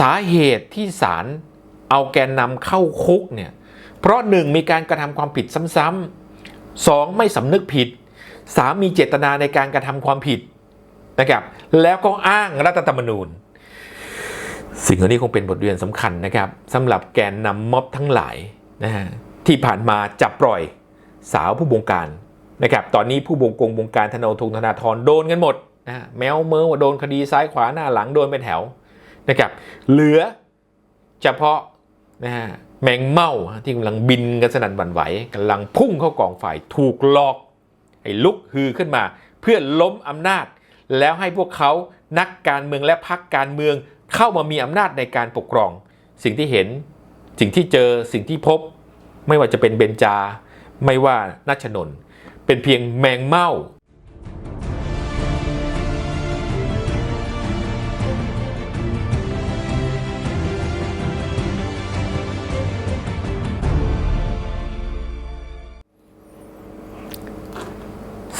สาเหตุที่ศาลเอาแกนนำเข้าคุกเนี่ยเพราะหนึ่งมีการกระทำความผิดซ้ำๆสองไม่สำนึกผิดสามมีเจตนาในการกระทำความผิดนะครับแล้วก็อ้างรัฐธรรมนูญ สิ่งเหล่านี้คงเป็นบทเรียนสำคัญนะครับสำหรับแกนนำม็อบทั้งหลายนะฮะที่ผ่านมาจับปล่อยสาวผู้บงการนะครับตอนนี้ผู้บงกงบงการธนาทงธนาธรโดนกันหมดนะแมวเมอว่าโดนคดีซ้ายขวาหน้าหลังโดนเป็นแถว นะครับ เหลือเฉพาะนะฮะแมงเม่าที่กำลังบินกันสนั่นหวั่นไหวกำลังพุ่งเข้ากองไฟถูกหลอกให้ลุกฮือขึ้นมา เพื่อล้มอำนาจ แล้วให้พวกเขานักการเมืองและพรรคการเมืองเข้ามามีอำนาจในการปกครอง สิ่งที่เห็นสิ่งที่เจอสิ่งที่พบ ไม่ว่าจะเป็นเบญจา ไม่ว่านัชนน์เป็นเพียงแมงเม่า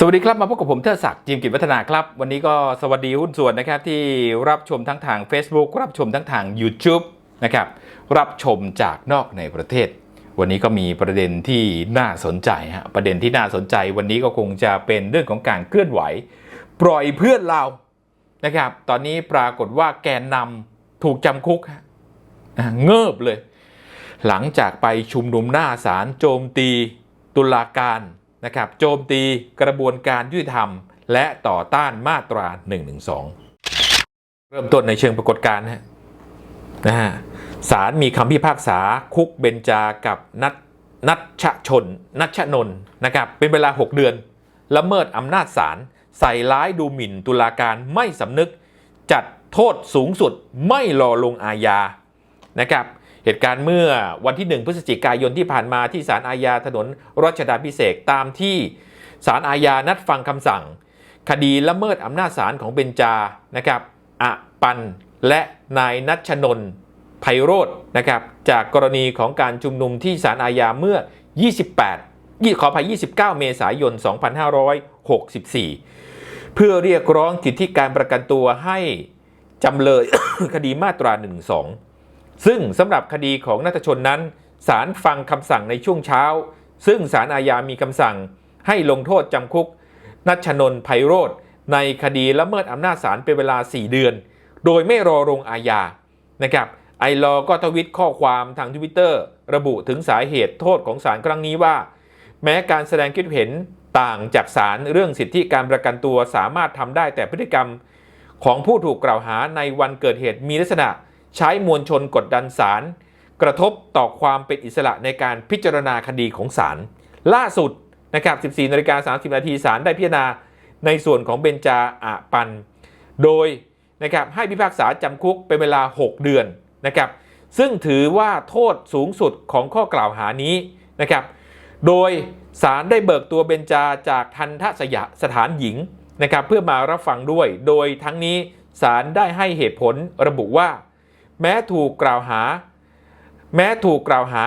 สวัสดีครับ มาพบกับผมเทิดศักดิ์จิมกิจวัฒนาครับ วันนี้ก็สวัสดีหุ้นส่วนนะครับ ที่รับชมทั้งทาง Facebook รับชมทั้งทาง YouTube นะครับ รับชมจากนอกในประเทศ วันนี้ก็มีประเด็นที่น่าสนใจฮะประเด็นที่น่าสนใจวันนี้ก็คงจะเป็นเรื่องของการเคลื่อนไหว ปล่อยเพื่อนเรานะครับ ตอนนี้ปรากฏว่าแกนนำถูกจำคุกฮะเงิบเลย หลังจากไปชุมนุมหน้าศาลโจมตีตุลาการ นะครับโจมตีกระบวนการยุติธรรม และต่อต้านมาตรา 112 เริ่มต้นในเชิงปรากฏการณ์นะฮะศาลมีคำพิพากษาคุกเบญจากับนัทนัชชน นัชนน์นะครับเป็นเวลา 6 เดือน ละเมิดอำนาจศาลใส่ร้ายดูหมิ่นตุลาการไม่สำนึก จัดโทษสูงสุดไม่รอลงอาญานะครับ เหตุการณ์เมื่อวันที่ 1 พฤศจิกายนที่ผ่านมาที่ศาลอาญาถนนรัชดาพิเศษตามที่ศาลอาญานัดฟังคำสั่ง คดีละเมิดอำนาจศาลของเบญจานะครับอะปันและนายนัชนน์ไพโรธนะครับจากกรณีของการชุมนุมที่ศาลอาญาเมื่อ 28ยี่ขออภัย 29 เมษายน 2564 เพื่อเรียกร้องสิทธิการประกันตัวให้จำเลย คดีมาตรา 1 2 ซึ่งสำหรับคดีของนัทชนนั้นศาลฟังคำสั่งในช่วงเช้า ซึ่งศาลอาญามีคำสั่ง ให้ลงโทษจำคุก นัชนน์ไพโรธในคดีละเมิดอำนาจศาลเป็นเวลา 4 เดือน โดยไม่รอลงอาญานะครับไอรอก็ทวิตข้อความทางทวิตเตอร์ระบุถึงสาเหตุโทษของศาลครั้งนี้ว่า แม้การแสดงคิดเห็นต่างจากศาลเรื่องสิทธิการประกันตัวสามารถทำได้แต่พฤติกรรม ของผู้ถูกกล่าวหาในวันเกิดเหตุมีลักษณะ ใช้มวลชนกดดันศาลกระทบต่อความเป็นอิสระในการพิจารณาคดีของศาลล่าสุดนะครับ 14นาฬิกา30 นาทีศาลได้พิจารณาในส่วนของเบญจาอะปัน โดยนะครับให้พิพากษาจำคุกเป็นเวลา 6 เดือนนะครับ ซึ่งถือว่าโทษสูงสุดของข้อกล่าวหานี้นะครับ โดยศาลได้เบิกตัวเบญจาจากทันทสยสถานหญิงนะครับเพื่อมารับฟังด้วย โดยทั้งนี้ศาลได้ให้เหตุผลระบุว่า แม้ถูกกล่าวหา แม้ถูกกล่าวหา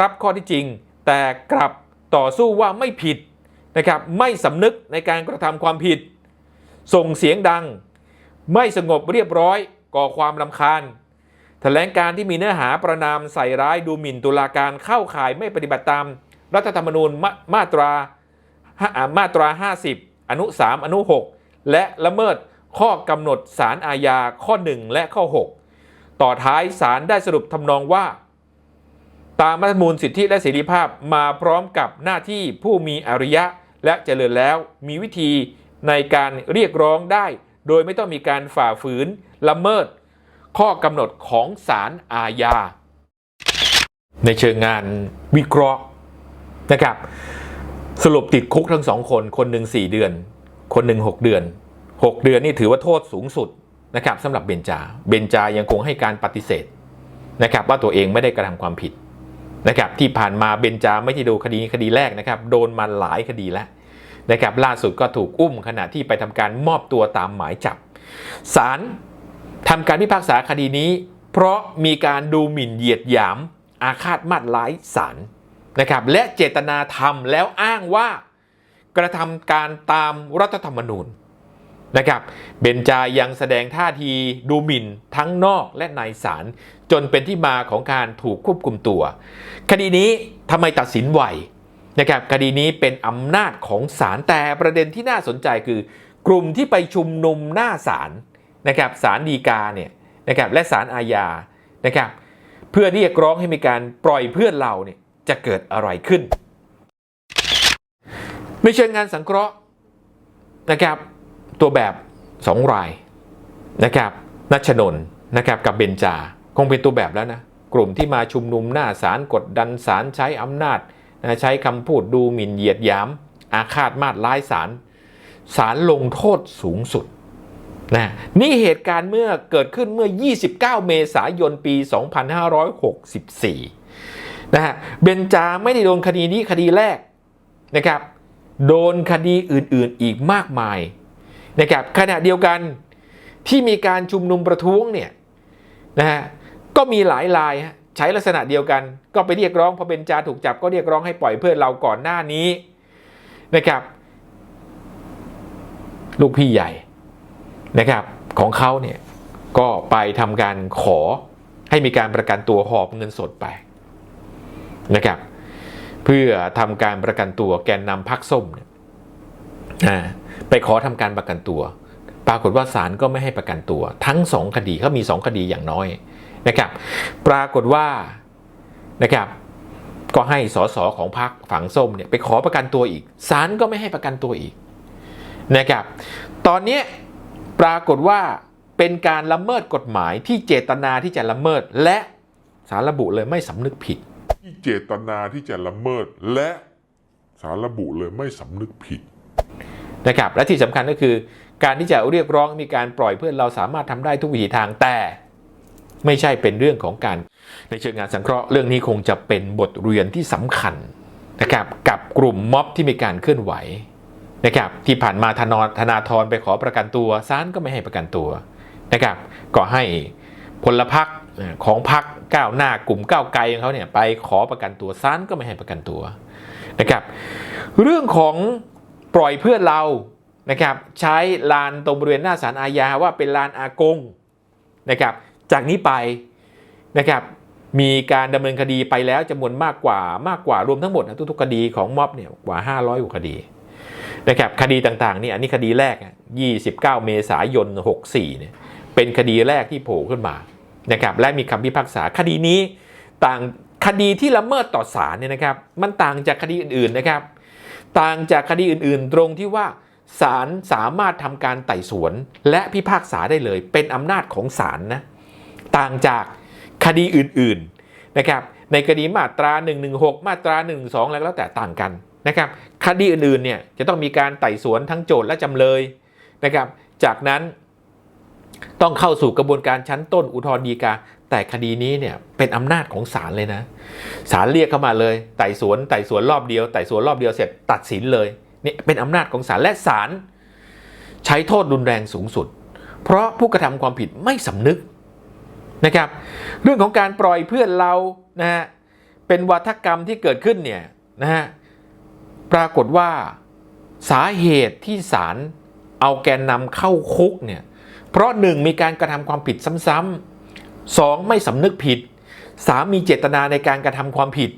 รับข้อที่จริง แต่กลับต่อสู้ว่าไม่ผิดนะครับไม่สำนึกในการกระทำความผิด ส่งเสียงดัง ไม่สงบเรียบร้อยก่อความลำคาญแถลงการที่มีเนื้อหาประนามใส่ร้ายดูหมิ่นตุลาการเข้าข่ายไม่ปฏิบัติตาม รัฐธรรมนูญมามาตราห้าอ่ามาตรา 50 อนุ 3 อนุ 6 และละเมิดข้อกำหนดสารอาญาข้อ 1 และข้อ 6 ต่อท้ายศาลได้สรุปทำนองว่า ตามรัฐธรรมนูญสิทธิและเสรีภาพมาพร้อมกับหน้าที่ผู้มีอริยะและเจริญแล้วมีวิธีในการเรียกร้องได้ โดยไม่ต้องมีการฝ่าฝืนละเมิด ข้อกำหนดของศาลอาญา ในเชิงงานวิเคราะห์นะครับ สรุปติดคุกทั้งสองคน คนหนึ่ง4เดือน คนหนึ่ง6เดือน 6 เดือนนี่ถือว่าโทษสูงสุด นะครับสำหรับเบนจา เบนจายังคงให้การปฏิเสธนะครับว่าตัวเองไม่ได้กระทำความผิดนะครับที่ผ่านมาเบนจาไม่ที่ดูคดีคดีแรกนะครับโดนมาหลายคดีแล้วนะครับล่าสุดก็ถูกอุ้มขณะที่ไปทำการมอบตัวตามหมายจับศาลทำการพิพากษาคดีนี้ เพราะมีการดูหมิ่นเหยียดหยาม อาฆาตมาดร้ายศาลนะครับและเจตนาทำแล้วอ้างว่ากระทำการตามรัฐธรรมนูญ นะครับเบนจายังแสดงท่าทีดูหมิ่นทั้งนอกและในศาลจนเป็นที่มาของการถูกควบคุมตัว คดีนี้ทำไมตัดสินไวนะครับคดีนี้เป็นอำนาจของศาลแต่ประเด็นที่น่าสนใจคือ กลุ่มที่ไปชุมนุมหน้าศาลนะครับศาลฎีกาเนี่ยนะครับและศาลอาญานะครับเพื่อเรียกร้องให้มีการปล่อยเพื่อนเราเนี่ยจะเกิดอะไรขึ้นในเชิงงานสังเคราะห์นะครับ ตัวแบบ 2 รายนะครับนัชนน์นะครับกับเบนจา คงเป็นตัวแบบแล้วนะ กลุ่มที่มาชุมนุมหน้าศาลกดดันศาลใช้อำนาจนะใช้คำพูดดูหมิ่นเหยียดยาม อาฆาตมาดร้ายศาลศาลลงโทษสูงสุดนะนี่เหตุการณ์เมื่อเกิดขึ้นเมื่อ 29 เมษายนปี 2564นะฮะเบนจาไม่ได้โดนคดีนี้คดีแรกนะครับ โดนคดีอื่นๆอีกมากมาย นะครับขณะเดียวกันที่มีการชุมนุมประท้วงเนี่ยนะฮะก็มีหลายรายใช้ลักษณะเดียวกัน ก็ไปเรียกร้องพอเบนจาถูกจับก็เรียกร้องให้ปล่อยเพื่อนเราก่อนหน้านี้นะครับ ลูกพี่ใหญ่นะครับของเขาเนี่ยก็ไปทำการขอให้มีการประกันตัวหอบเงินสดไปนะครับเพื่อทำการประกันตัวแกนนำพักส้มเนี่ยอ่า ไปขอทำการประกันตัว ปรากฏว่าศาลก็ไม่ให้ประกันตัว ทั้งสองคดีเขามีสองคดีอย่างน้อยนะครับปรากฏว่านะครับก็ให้สสของพรรคฝังส้มเนี่ยไปขอประกันตัวอีกศาลก็ไม่ให้ประกันตัวอีกนะครับตอนนี้ปรากฏว่าเป็นการละเมิดกฎหมายที่เจตนาที่จะละเมิดและสารระบุเลยไม่สำนึกผิด ที่เจตนาที่จะละเมิดและสารระบุเลยไม่สำนึกผิด นะครับและที่สำคัญก็คือ การที่จะเรียกร้องมีการปล่อยเพื่อนเราสามารถทำได้ทุกวิถีทางแต่ไม่ใช่เป็นเรื่องของการในเชิงงานสังเคราะห์เรื่องนี้คงจะเป็นบทเรียนที่สำคัญนะครับกับกลุ่มม็อบที่มีการเคลื่อนไหวนะครับที่ผ่านมาธนธนาธรไปขอประกันตัวศาลก็ไม่ให้ประกันตัวนะครับก็ให้พลพรรคของพรรคก้าวหน้ากลุ่มก้าวไกลของเขาเนี่ยไปขอประกันตัวศาลก็ไม่ให้ประกันตัวนะครับเรื่องของ ปล่อยเพื่อนเรานะครับใช้ลานตรงบริเวณหน้าศาลอาญาว่าเป็นลานอากงนะครับจากนี้ไปนะครับมีการดำเนินคดีไปแล้วจำนวนมากกว่ามากกว่ารวมทั้งหมดนะทุกๆคดีของม็อบเนี่ยกว่า 500กว่าคดีนะครับคดีต่างๆนี่อันนี้คดีแรก 29 เมษายน 64เนี่ยเป็นคดีแรกที่โผล่ขึ้นมานะครับและมีคำพิพากษาคดีนี้ต่างคดีที่ละเมิดต่อศาลเนี่ยนะครับมันต่างจากคดีอื่นๆนะครับ ต่างจากคดีอื่นๆ ตรงที่ว่าศาลสามารถทำการไต่สวน และพิพากษาได้เลย เป็นอำนาจของศาลนะต่างจากคดีอื่นๆนะครับในคดีมาตรา 116 มาตรา 112 แล้วแต่ต่างกันนะครับคดีอื่นๆเนี่ยจะต้องมีการไต่สวนทั้งโจทย์และจำเลยนะครับจากนั้นต้องเข้าสู่กระบวนการชั้นต้นอุทธรณ์ฎีกา แต่คดีนี้เนี่ยเป็นอำนาจของศาลเลยนะศาลเรียกเข้ามาเลยไต่สวนไต่สวนรอบเดียวไต่สวนรอบเดียวเสร็จตัดสินเลยนี่เป็นอำนาจของศาลและศาลใช้โทษรุนแรงสูงสุด เพราะผู้กระทำความผิดไม่สำนึกนะครับเรื่องของการปล่อยเพื่อนเรานะฮะเป็นวัฒกรรมที่เกิดขึ้นเนี่ยนะฮะปรากฏว่าสาเหตุที่ศาลเอาแกนนำเข้าคุกเนี่ยเพราะหนึ่งมีการกระทำความผิดซ้ำๆ สองไม่สำนึกผิดสามมีเจตนาในการกระทำความผิด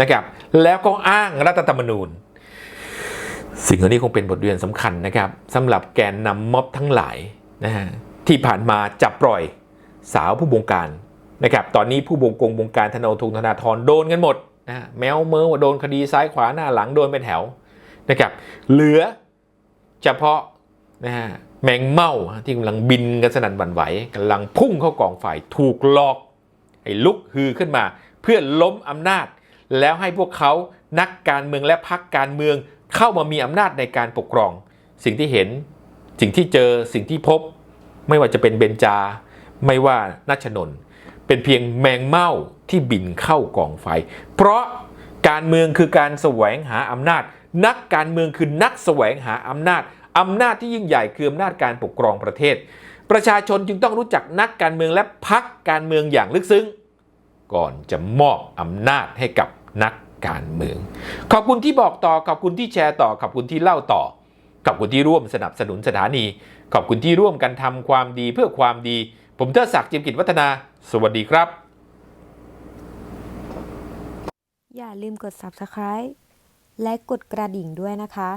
นะครับแล้วก็อ้างรัฐธรรมนูญ สิ่งเหล่านี้คงเป็นบทเรียนสำคัญนะครับสำหรับแกนนำม็อบทั้งหลายนะฮะที่ผ่านมาจับปล่อยสาวผู้บงการนะครับตอนนี้ผู้บงกงบงการธนาทุงธนาธรโดนกันหมดนะฮะแมวเมือว่าโดนคดีซ้ายขวาหน้าหลังโดนเป็นแถวนะครับเหลือเฉพาะนะฮะ แมงเม่าที่กำลังบินกันสนั่นหวั่นไหวกำลังพุ่งเข้ากองไฟถูกหลอกให้ลุกฮือขึ้นมา เพื่อล้มอำนาจ แล้วให้พวกเขานักการเมืองและพรรคการเมืองเข้ามามีอำนาจในการปกครอง สิ่งที่เห็นสิ่งที่เจอสิ่งที่พบ ไม่ว่าจะเป็นเบนจา ไม่ว่านัชนน เป็นเพียงแมงเม่าที่บินเข้ากองไฟ เพราะการเมืองคือการแสวงหาอำนาจ นักการเมืองคือนักแสวงหาอำนาจ อำนาจที่ยิ่งใหญ่คืออำนาจการปกครองประเทศ ประชาชนจึงต้องรู้จักนักการเมืองและพักการเมืองอย่างลึกซึ้ง ก่อนจะมอบอำนาจให้กับนักการเมือง ขอบคุณที่บอกต่อ ขอบคุณที่แชร์ต่อ ขอบคุณที่เล่าต่อ ขอบคุณที่ร่วมสนับสนุนสถานี ขอบคุณที่ร่วมกันทำความดีเพื่อความดี ผมเทิดศักดิ์จิมกิจวัฒนา สวัสดีครับ อย่าลืมกด subscribe และกดกระดิ่งด้วยนะคะ